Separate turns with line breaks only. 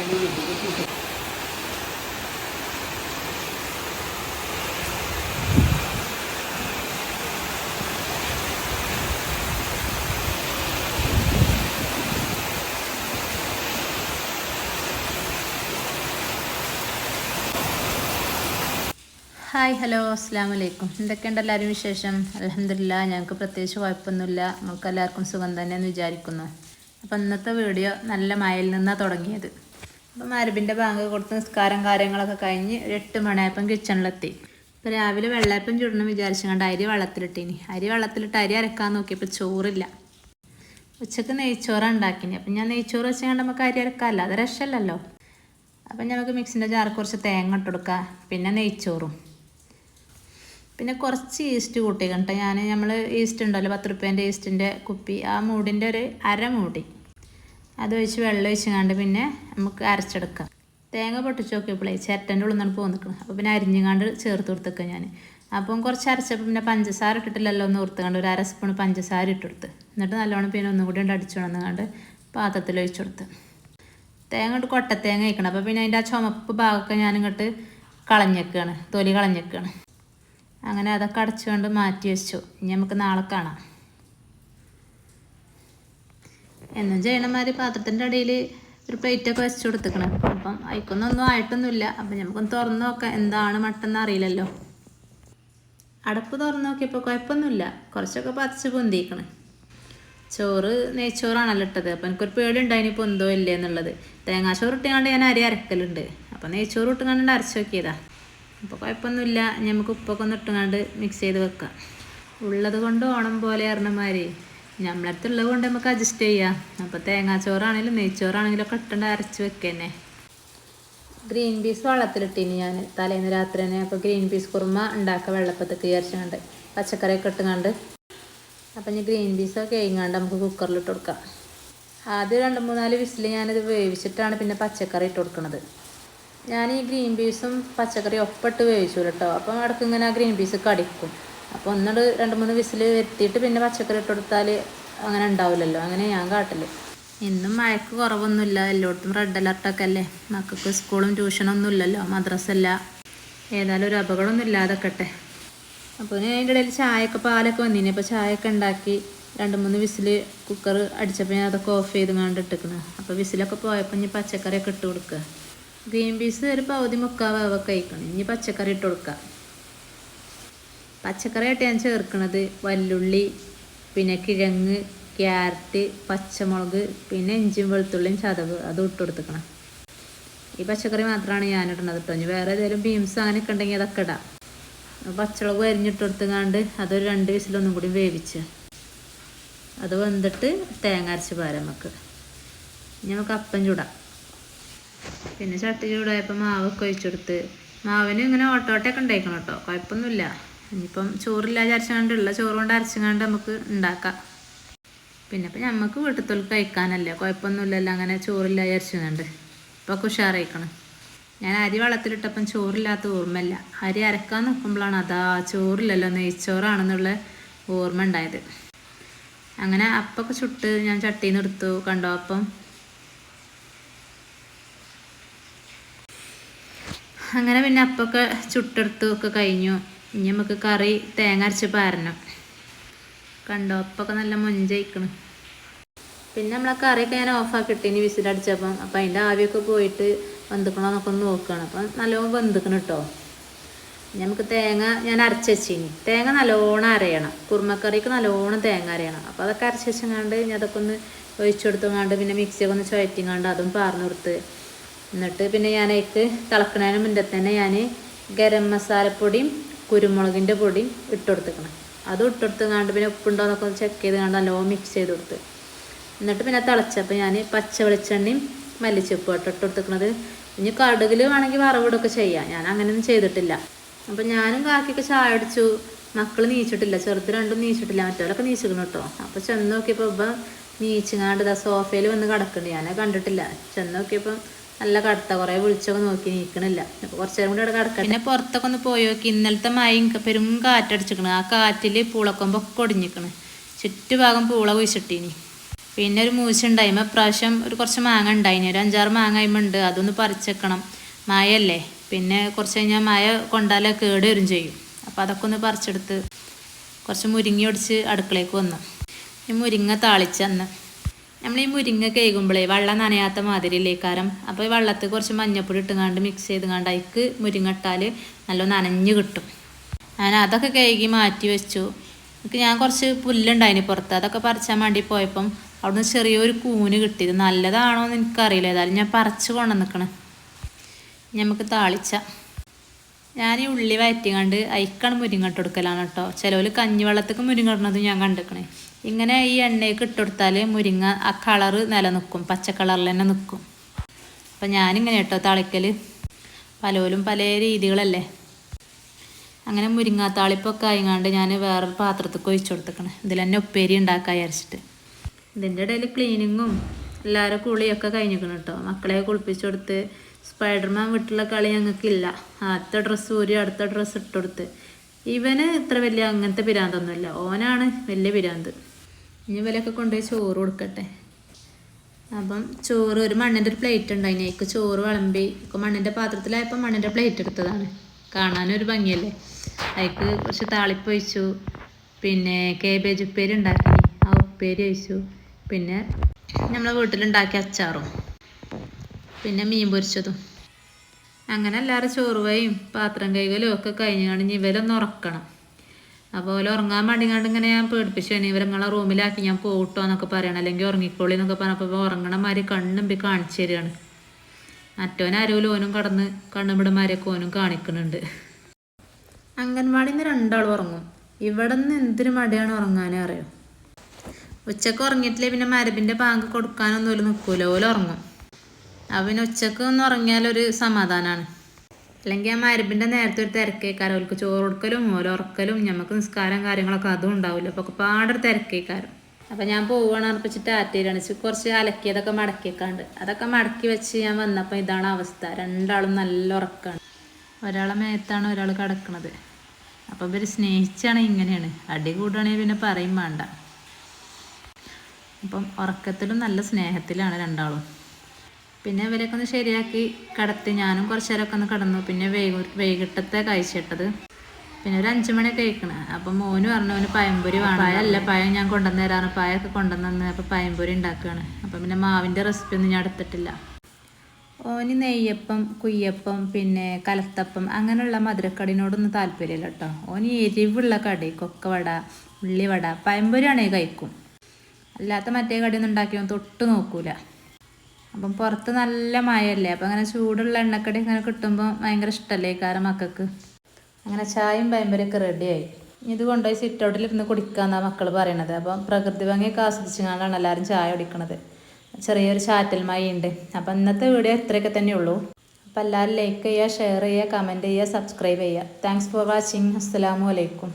Hi hello അസ്സാം വലൈക്കും എന്തൊക്കെയുണ്ട് എല്ലാവരും വിശേഷം? അലഹമില്ല ഞങ്ങൾക്ക് പ്രത്യേകിച്ച് കുഴപ്പമൊന്നുമില്ല. നമുക്ക് എല്ലാവർക്കും സുഖം തന്നെയെന്ന് വിചാരിക്കുന്നു. അപ്പം ഇന്നത്തെ വീഡിയോ നല്ല മഴയിൽ നിന്നാണ് തുടങ്ങിയത്. അപ്പം മരബിന്റെ ബാങ്ക് കൊടുത്ത് നിസ്കാരം കാര്യങ്ങളൊക്കെ കഴിഞ്ഞ് ഒരു എട്ട് മണിയായപ്പം കിച്ചണിലെത്തി. ഇപ്പം രാവിലെ വെള്ളയപ്പം ചുടണം വിചാരിച്ചുകൊണ്ട് അരി വെള്ളത്തിലിട്ടിനി. അരി വെള്ളത്തിലിട്ട് അരി അരക്കാൻ നോക്കിയപ്പോൾ ചോറില്ല. ഉച്ചയ്ക്ക് നെയ്ച്ചോറാണ് ഉണ്ടാക്കിനി. അപ്പം ഞാൻ നെയ്ച്ചോറ് വെച്ചുകൊണ്ട് നമുക്ക് അരി അരക്കാമല്ലോ അത് രക്ഷമല്ലല്ലോ അപ്പം നമുക്ക് മിക്സിന്റെ ജാറ് കുറച്ച് തേങ്ങ ഇട്ട് പിന്നെ നെയ്ച്ചോറും. പിന്നെ കുറച്ച് ഈസ്റ്റ് കൂട്ടിക്കണ്ട ഞാൻ നമ്മൾ ഈസ്റ്റ് ഉണ്ടല്ലോ പത്ത് റുപ്യേന്റെ ഈസ്റ്റിന്റെ കുപ്പി. ആ മൂടിന്റെ ഒരു അര മൂടി. അത് ഒഴിച്ച് വെള്ളം ഒഴിച്ചങ്ങാണ്ട് പിന്നെ നമുക്ക് അരച്ചെടുക്കാം. തേങ്ങ പൊട്ടിച്ച് നോക്കിയപ്പോഴേ ചിരട്ടന്റെ ഉള്ളിൽ നിന്നാണ് പോകുന്നത് അപ്പോൾ പിന്നെ അരിഞ്ഞങ്ങാണ്ട് ചേർത്ത് കൊടുത്തേക്കാം ഞാൻ അപ്പം കുറച്ച് അരച്ചപ്പോൾ പിന്നെ പഞ്ചസാര ഇട്ടിട്ടില്ലല്ലോ ഒന്ന് ഓർത്തുകൊണ്ട് ഒരു അര സ്പൂൺ പഞ്ചസാര ഇട്ടെടുത്ത് എന്നിട്ട് നല്ലോണം പിന്നെ ഒന്നും കൂടി ഉണ്ട് അടിച്ചു കൊണ്ടുവന്നുകൊണ്ട് പാത്രത്തിൽ ഒഴിച്ചു കൊടുത്ത്. തേങ്ങ ഇട്ട് കൊട്ടത്തേങ്ങ വയ്ക്കണം അപ്പോൾ പിന്നെ അതിന്റെ ആ ചുമപ്പ് ഭാഗമൊക്കെ ഞാനിങ്ങോട്ട് കളഞ്ഞേക്കാണ്. തൊലി കളഞ്ഞേക്കാണ്. അങ്ങനെ അതൊക്കെ അടച്ചുകൊണ്ട് മാറ്റി വെച്ചു. ഇനി നമുക്ക് നാളെ കാണാം. എന്നും ചെയ്യണമാതിരി പാത്രത്തിന്റെ ഇടയിൽ ഒരു പ്ലേറ്റൊക്കെ വെച്ച് കൊടുത്തേക്കണം. അപ്പം അതിക്കൊന്നൊന്നും ആയിട്ടൊന്നുമില്ല. അപ്പം നമുക്കൊന്ന് തുറന്നു നോക്കാം. എന്താണ് മട്ടെന്ന് അറിയില്ലല്ലോ. അടപ്പ് തുറന്നു നോക്കിയപ്പോൾ കുഴപ്പമൊന്നുമില്ല. കുറച്ചൊക്കെ പതിച്ച് പൊന്തിക്കണം. ചോറ് നെയ്ച്ചോറാണല്ലോ ഇട്ടത്. അപ്പം എനിക്കൊരു ഉണ്ടായിനി പൊന്തോ ഇല്ലേ എന്നുള്ളത്. തേങ്ങാച്ചോറ് ഇട്ടുകൊണ്ട് ഞാൻ അരി അരക്കലുണ്ട്. അപ്പം നെയ്ച്ചോറ് ഇട്ടുകൊണ്ട് അരച്ച് നോക്കിയതാ. അപ്പോൾ കുഴപ്പമൊന്നുമില്ല. ഇനി നമുക്ക് ഉപ്പൊക്കെ ഒന്ന് ഇട്ടുകൊണ്ട് മിക്സ് ചെയ്ത് വെക്കാം. ഉള്ളത് കൊണ്ട് ഓണം പോലെ അറിഞ്ഞമാതിരി നമ്മളടുത്തുള്ളത് കൊണ്ട് നമുക്ക് അഡ്ജസ്റ്റ് ചെയ്യാം. അപ്പോൾ തേങ്ങാച്ചോറാണെങ്കിലും നെയ്ച്ചോറാണെങ്കിലും ഒക്കെ ഇട്ടുണ്ട് അരച്ച് വെക്കന്നെ. ഗ്രീൻ പീസ് വെള്ളത്തിലിട്ടിനി ഞാൻ. തലേന്ന് രാത്രി തന്നെ അപ്പോൾ ഗ്രീൻ പീസ് കുറുമ ഉണ്ടാക്കുക വെള്ളപ്പത്തേക്ക് വിചാരിച്ചുകൊണ്ട് പച്ചക്കറിയൊക്കെ ഇട്ടുകൊണ്ട് അപ്പം ഇനി ഗ്രീൻ പീസൊക്കെ കഴിഞ്ഞാണ്ട് നമുക്ക് കുക്കറിൽ ഇട്ട് കൊടുക്കാം. ആദ്യം രണ്ട് മൂന്നാൽ വിസിൽ ഞാനിത് വേവിച്ചിട്ടാണ് പിന്നെ പച്ചക്കറി ഇട്ട് കൊടുക്കുന്നത് ഞാൻ ഈ ഗ്രീൻ പീസും പച്ചക്കറിയും ഒപ്പിട്ട് വേവിച്ചു കേട്ടോ അപ്പം ഇടയ്ക്ക് ഇങ്ങനെ ആ ഗ്രീൻ പീസ് കടിക്കും അപ്പോൾ ഒന്നോട് രണ്ട് മൂന്ന് വിസിൽ വരുത്തിയിട്ട് പിന്നെ പച്ചക്കറി ഇട്ട് കൊടുത്താൽ അങ്ങനെ ഉണ്ടാവില്ലല്ലോ. അങ്ങനെ ഞാൻ കാട്ടില്ല ഇന്നും മഴക്ക് കുറവൊന്നുമില്ല. എല്ലായിടത്തും റെഡ് അലർട്ടൊക്കെ അല്ലേ? മക്കൾക്ക് സ്കൂളും ട്യൂഷനൊന്നും ഇല്ലല്ലോ. മദ്രസ അല്ല ഏതായാലും ഒരു അപകടമൊന്നും ഇല്ലാതെക്കട്ടെ. അപ്പോൾ അതിന്റെ ഇടയിൽ ചായയൊക്കെ പാലൊക്കെ വന്നിനി. അപ്പോൾ ചായയൊക്കെ ഉണ്ടാക്കി രണ്ട് മൂന്ന് വിസിൽ കുക്കർ അടിച്ചപ്പോൾ ഞാൻ അതൊക്കെ ഓഫ് ചെയ്ത് കണ്ട് ഇട്ടിക്കണ്. അപ്പോൾ വിസിലൊക്കെ പോയപ്പോൾ ഇനി പച്ചക്കറിയൊക്കെ ഇട്ട് കൊടുക്കുക ഗ്രീൻ പീസ് ഒരു പകുതി മുക്കാവ് കഴിക്കണം. ഇനി പച്ചക്കറി ഇട്ട് കൊടുക്കുക പച്ചക്കറിയായിട്ട് ഞാൻ ചേർക്കുന്നത് വല്ലുള്ളി പിന്നെ കിഴങ്ങ് ക്യാരറ്റ് പച്ചമുളക് പിന്നെ ഇഞ്ചിയും വെളുത്തുള്ളിയും ചതവ് അതും ഇട്ട് കൊടുത്തേക്കണം. ഈ പച്ചക്കറി മാത്രമാണ് ഞാൻ ഇടുന്നത് കേട്ടോ ഇനി വേറെ ഏതെങ്കിലും ബീൻസ് അങ്ങനെയൊക്കെ ഉണ്ടെങ്കിൽ അതൊക്കെ ഇടാം. പച്ചമുളക് അരിഞ്ഞിട്ട് കൊടുത്തുങ്ങാണ്ട് അതൊരു രണ്ട് വിസിലൊന്നും കൂടി വേവിച്ച് അത് വെന്തിട്ട് തേങ്ങ അരച്ച് പാരാം നമുക്ക് ഇനി നമുക്ക് അപ്പം ചൂടാം. പിന്നെ ചട്ടി ചൂടായപ്പോൾ മാവൊക്കെ ഒഴിച്ചെടുത്ത് മാവിന് ഇങ്ങനെ ഓട്ടോട്ടൊക്കെ ഉണ്ടായിക്കണം കേട്ടോ കുഴപ്പമൊന്നുമില്ല. ഇനിയിപ്പം ചോറില്ല ഉള്ള ചോറ് കൊണ്ട് അരച്ചങ്ങാണ്ട് നമുക്ക് ഉണ്ടാക്കാം. പിന്നെ ഇപ്പം നമുക്ക് വീട്ടിൽ കഴിക്കാനല്ലേ കുഴപ്പമൊന്നുമില്ലല്ലോ അങ്ങനെ ചോറില്ല അരച്ചങ്ങാണ്ട്. ഇപ്പോൾ ഉഷാറായിക്കണം. ഞാൻ അരി വളത്തിലിട്ടപ്പം ചോറില്ലാത്ത ഓർമ്മയില്ല. അരി അരക്കാൻ നോക്കുമ്പോഴാണ് അതാ ചോറില്ലല്ലോ നെയ്ച്ചോറാണെന്നുള്ള ഓർമ്മ ഉണ്ടായത്. അങ്ങനെ അപ്പൊക്കെ ചുട്ട് ഞാൻ ചട്ടിയിൽ നിന്ന് എടുത്തു കണ്ടോ അപ്പം? അങ്ങനെ പിന്നെ അപ്പൊക്കെ ചുട്ടെടുത്തു ഒക്കെ കഴിഞ്ഞു. ഇനി നമുക്ക് കറി തേങ്ങ അരച്ച് പാരണം. കണ്ടോ അപ്പൊക്കെ നല്ല മൊഞ്ചയിക്കണം. പിന്നെ നമ്മളെ കറിയൊക്കെ ഞാൻ ഓഫാക്കിയിട്ട് ഇനി വിസിലടിച്ചപ്പം അപ്പം അതിന്റെ ആവിയൊക്കെ പോയിട്ട് വെന്തിക്കണോന്നൊക്കെ ഒന്ന് നോക്കുകയാണ് അപ്പം നല്ലോണം വെന്തിക്കണം കേട്ടോ നമുക്ക് തേങ്ങ ഞാൻ അരച്ച് വെച്ചിനി. തേങ്ങ നല്ലോണം അരയണം. കുറുമക്കറിക്ക് നല്ലോണം തേങ്ങ അരയണം. അപ്പോൾ അതൊക്കെ അരച്ച് ഞാൻ അതൊക്കെ ഒന്ന് ഒഴിച്ചു കൊടുത്തങ്ങാണ്ട് പിന്നെ മിക്സിയൊക്കെ ഒന്ന് ചുഴറ്റിങ്ങാണ്ട് അതും പാർന്നു കൊടുത്ത് എന്നിട്ട് പിന്നെ ഞാൻ അതിക്ക് തിളക്കണതിന് മുന്നേ തന്നെ ഞാൻ ഗരം മസാലപ്പൊടിയും കുരുമുളകിന്റെ പൊടി ഇട്ട് കൊടുത്തേക്കണം അതും ഇട്ട് പിന്നെ ഉപ്പുണ്ടോ എന്നൊക്കെ ഒന്ന് ചെക്ക് ചെയ്ത് കണ്ട് നല്ലോണം മിക്സ് ചെയ്ത് കൊടുത്ത് എന്നിട്ട് പിന്നെ തിളച്ചപ്പോൾ ഞാൻ പച്ച വെളിച്ചെണ്ണയും മല്ലിച്ചപ്പും ഇട്ട് ഇട്ട് കൊടുത്തേക്കണത് ഇനി കടുകിൽ വേണമെങ്കിൽ വറവിടൊക്കെ ചെയ്യാം. ഞാൻ അങ്ങനെയൊന്നും ചെയ്തിട്ടില്ല. അപ്പം ഞാനും കാക്കിയൊക്കെ ചായ അടിച്ചു മക്കൾ നീച്ചിട്ടില്ല. ചെറുത് രണ്ടും നീച്ചിട്ടില്ല. മറ്റവരൊക്കെ നീച്ചിക്കണം കേട്ടോ അപ്പോൾ ചെന്ന് നോക്കിയപ്പോൾ ഇപ്പം നീച്ചിങ്ങാണ്ട് സോഫയിൽ വന്ന് കിടക്കുന്നുണ്ട് ഞാൻ കണ്ടിട്ടില്ല. ചെന്ന് നോക്കിയപ്പം നല്ല കടുത്ത കുറേ വിളിച്ചൊക്കെ നോക്കി നീക്കണില്ല അപ്പോൾ നേരം കൂടി ഇവിടെ കിടക്കാം പിന്നെ പുറത്തൊക്കെ ഒന്ന് പോയി നോക്കി. ഇന്നലത്തെ മഴയും പെരും കാറ്റടിച്ചിക്കണ്. ആ കാറ്റിൽ പൂളക്കൊമ്പൊക്കെ ഒടിഞ്ഞിക്കണ് ചുറ്റുഭാഗം പൂള കുഴിച്ചിട്ടീനി. പിന്നെ ഒരു മൂശ ഉണ്ടായിമ്മ പ്രാവശ്യം ഒരു കുറച്ച് മാങ്ങ ഉണ്ടായിന്. ഒരു അഞ്ചാറ് മാങ്ങ ഉണ്ട്. അതൊന്ന് പറിച്ചെക്കണം. മഴയല്ലേ. പിന്നെ കുറച്ച് കഴിഞ്ഞാൽ മഴ കൊണ്ടാലേ കേട് വരും ചെയ്യും. അപ്പോൾ അതൊക്കെ ഒന്ന് പറിച്ചെടുത്ത് കുറച്ച് മുരിങ്ങ ഒടിച്ച് അടുക്കളയ്ക്ക് വന്നു. ഈ മുരിങ്ങ താളിച്ചന്ന് നമ്മൾ ഈ മുരിങ്ങ കേൾക്കുമ്പോഴേ വെള്ളം നനയാത്ത മാതിരി കാരം? അപ്പോൾ ഈ വെള്ളത്തിൽ കുറച്ച് മഞ്ഞപ്പൊടി ഇട്ടുങ്ങാണ്ട് മിക്സ് ചെയ്തുങ്ങാണ്ട് അതിക്ക് മുരിങ്ങ ഇട്ടാൽ നല്ല നനഞ്ഞ് കിട്ടും. ഞാൻ അതൊക്കെ കഴുകി മാറ്റി വെച്ചു. എനിക്ക് ഞാൻ കുറച്ച് പുല്ലുണ്ടായിന് പുറത്ത്. അതൊക്കെ പറിച്ചാൻ വേണ്ടി പോയപ്പം അവിടുന്ന് ചെറിയൊരു കൂന് കിട്ടിയത് നല്ലതാണോ എന്ന് എനിക്കറിയില്ല. ഏതായാലും ഞാൻ പറിച്ച് കൊണ്ടു നിൽക്കണേ നമുക്ക് താളിച്ച. ഞാൻ ഈ ഉള്ളി വയറ്റിങ്ങാണ്ട് അയക്കാണ് മുരിങ്ങട്ട് കൊടുക്കലാണ് കേട്ടോ ചിലവർ കഞ്ഞിവെള്ളത്തേക്ക് മുരിങ്ങ ഇടുന്നത് ഞാൻ കണ്ടിക്കണേ. ഇങ്ങനെ ഈ എണ്ണയൊക്കെ ഇട്ട് കൊടുത്താൽ മുരിങ്ങ ആ കളറ് നിലനിൽക്കും പച്ച കളറിൽ തന്നെ നിൽക്കും. അപ്പം ഞാനിങ്ങനെ കേട്ടോ തളിക്കൽ പലരും പല രീതികളല്ലേ. അങ്ങനെ മുരിങ്ങാത്താളിപ്പൊക്കെ ആയിങ്ങാണ്ട് ഞാൻ വേറൊരു പാത്രത്തിൽ ഒഴിച്ചു കൊടുത്തേക്കണേ. ഇതിൽ തന്നെ ഉപ്പേരി ഉണ്ടാക്കാൻ വിചാരിച്ചിട്ട്. ഇതിന്റെ ഇടയിൽ ക്ലീനിങ്ങും എല്ലാവരും കുളിയൊക്കെ കഴിഞ്ഞിരിക്കണം കേട്ടോ മക്കളെ കുളിപ്പിച്ചു കൊടുത്ത്. സ്പൈഡർമാൻ വീട്ടിലെ കളി ഞങ്ങൾക്കില്ല ആദ്യത്തെ ഡ്രസ്സ് ഊരി അടുത്ത ഡ്രസ്സ് ഇട്ടുകൊടുത്ത് ഇവന് ഇത്ര വലിയ അങ്ങനത്തെ പിരാന്തൊന്നുമില്ല ഓനാണ് വലിയ പിരാന്ത്. ഇനി വിലയൊക്കെ കൊണ്ടുപോയി ചോറ് കൊടുക്കട്ടെ. അപ്പം ചോറ് ഒരു മണ്ണിന്റെ ഒരു പ്ലേറ്റ് ഉണ്ട് അതിക്ക് ചോറ് വിളമ്പി ഇപ്പം മണ്ണിന്റെ പാത്രത്തിലായപ്പോൾ മണ്ണിന്റെ പ്ലേറ്റ് എടുത്തതാണ്. കാണാനൊരു ഭംഗിയല്ലേ? അതിക്ക് കുറച്ച് താളിപ്പ് ഒഴിച്ചു. പിന്നെ കേബേജ് ഉപ്പേരി ഉണ്ടാക്കി. ആ ഉപ്പേരി ഒഴിച്ചു. പിന്നെ നമ്മളെ വീട്ടിലുണ്ടാക്കിയ അച്ചാറും. പിന്നെ മീൻ പൊരിച്ചതും. അങ്ങനെ എല്ലാവരും ചോറുവയും പാത്രം കൈകലും ഒക്കെ കഴിഞ്ഞാണ് ഇനി ഇവരൊന്ന് ഉറക്കണം. അപ്പോൾ ഓല ഉറങ്ങാൻ വേണ്ടിങ്ങാണ്ട് ഇങ്ങനെ ഞാൻ പേടിപ്പിച്ചു. തന്നെ ഇവരങ്ങളെ റൂമിലാക്കി ഞാൻ പോകട്ടോ എന്നൊക്കെ പറയണം. അല്ലെങ്കിൽ ഉറങ്ങിക്കോളി എന്നൊക്കെ പറഞ്ഞപ്പോൾ ഉറങ്ങണ മാതിരി കണ്ണുമ്പി കാണിച്ചു തരികയാണ് മറ്റോൻ ആരോലും ഓനും കടന്ന് കണ്ണുപിടന്മാരെയൊക്കെ ഓനും കാണിക്കുന്നുണ്ട്. അംഗൻവാടിയിൽ നിന്ന് രണ്ടാൾ ഉറങ്ങും. ഇവിടെ നിന്ന് എന്തൊരു മടിയാണ് ഉറങ്ങാനേ അറിയോ? ഉച്ചയ്ക്ക് ഉറങ്ങിയിട്ടില്ലേ പിന്നെ മരബിന്റെ പാങ്ക് കൊടുക്കാനൊന്നും ഒരു നിൽക്കൂല ഓല ഉറങ്ങും. അപ്പം പിന്നെ ഉച്ചയ്ക്ക് ഒന്ന് ഉറങ്ങിയാലൊരു സമാധാനമാണ് അല്ലെങ്കിൽ ആ മരബിന്റെ നേരത്തെ ഒരു തിരക്കേക്കാരം. അവർക്ക് ചോറ് കൊടുക്കലും ഓല ഉറക്കലും ഞമ്മക്ക് നിസ്കാരം കാര്യങ്ങളൊക്കെ അതും ഉണ്ടാവില്ല. അപ്പോൾ പാടൊരു തിരക്കേക്കാരം. അപ്പം ഞാൻ പോവുകയാണ് അർപ്പിച്ചിട്ട് ആറ്റയിലാണ് കുറച്ച് അലക്കിയതൊക്കെ മടക്കിയേക്കാണ്ട്. അതൊക്കെ മടക്കി വെച്ച് ഞാൻ വന്നപ്പോൾ ഇതാണ് അവസ്ഥ. രണ്ടാളും നല്ല ഉറക്കമാണ് ഒരാളെ മേത്താണ് ഒരാൾ കിടക്കണത്. അപ്പോൾ ഇവർ സ്നേഹിച്ചാണ് ഇങ്ങനെയാണ്. അടി കൂടുകയാണെങ്കിൽ പിന്നെ പറയും വേണ്ട. അപ്പം ഉറക്കത്തിലും നല്ല സ്നേഹത്തിലാണ് രണ്ടാളും. പിന്നെ ഇവരൊക്കെ ഒന്ന് ശരിയാക്കി കടത്തി. ഞാനും കുറച്ച് നേരമൊക്കെ ഒന്ന് കിടന്നു. പിന്നെ വൈകു വൈകിട്ടത്തെ കഴിച്ചിട്ടത് പിന്നെ ഒരു അഞ്ചു മണി കഴിക്കണം. അപ്പം മോന് പറഞ്ഞു അവന് പയമ്പൊരി വേണം. പഴമല്ല പഴം ഞാൻ കൊണ്ടുവന്ന് തരാറ് പഴമൊക്കെ കൊണ്ടുവന്നു അപ്പം പയമ്പൊരി ഉണ്ടാക്കുകയാണ്. അപ്പം പിന്നെ മാവിന്റെ റെസിപ്പി ഒന്നും ഞാൻ എടുത്തിട്ടില്ല. ഓന് നെയ്യപ്പം കുയ്യപ്പം പിന്നെ കലത്തപ്പം അങ്ങനെയുള്ള മധുരക്കടിനോടൊന്നും താല്പര്യമില്ല കേട്ടോ. ഓന് എരിവുള്ള കടി കൊക്കവട ഉള്ളിവട പയമ്പൊരിയാണെങ്കിൽ കഴിക്കും. അല്ലാത്ത മറ്റേ കടിയൊന്നും ഉണ്ടാക്കിയോ തൊട്ട് നോക്കൂല. അപ്പം പുറത്ത് നല്ല മഴയല്ലേ? അപ്പം അങ്ങനെ ചൂടുള്ള എണ്ണക്കടി ഇങ്ങനെ കിട്ടുമ്പോൾ ഭയങ്കര ഇഷ്ടമല്ലേ കാരണം മക്കൾക്ക്? അങ്ങനെ ചായയും പയമ്പരൊക്കെ റെഡിയായി ഇത് കൊണ്ടുപോയി സിറ്റ് ഔട്ടിലിരുന്ന് കുടിക്കാന്നാണ് മക്കൾ പറയണത്. അപ്പം പ്രകൃതി ഭംഗിയൊക്കെ ആസ്വദിച്ചുകൊണ്ടാണ് എല്ലാവരും ചായ കുടിക്കണത്. ചെറിയൊരു ചാറ്റൽ മഴയുണ്ട്. അപ്പം ഇന്നത്തെ വീഡിയോ ഇത്രയൊക്കെ തന്നെ ഉള്ളൂ അപ്പം എല്ലാവരും ലൈക്ക് ചെയ്യുക ഷെയർ ചെയ്യുക കമന്റ് ചെയ്യുക സബ്സ്ക്രൈബ് ചെയ്യുക. താങ്ക്സ് ഫോർ വാച്ചിങ് അസ്സാം വലൈക്കും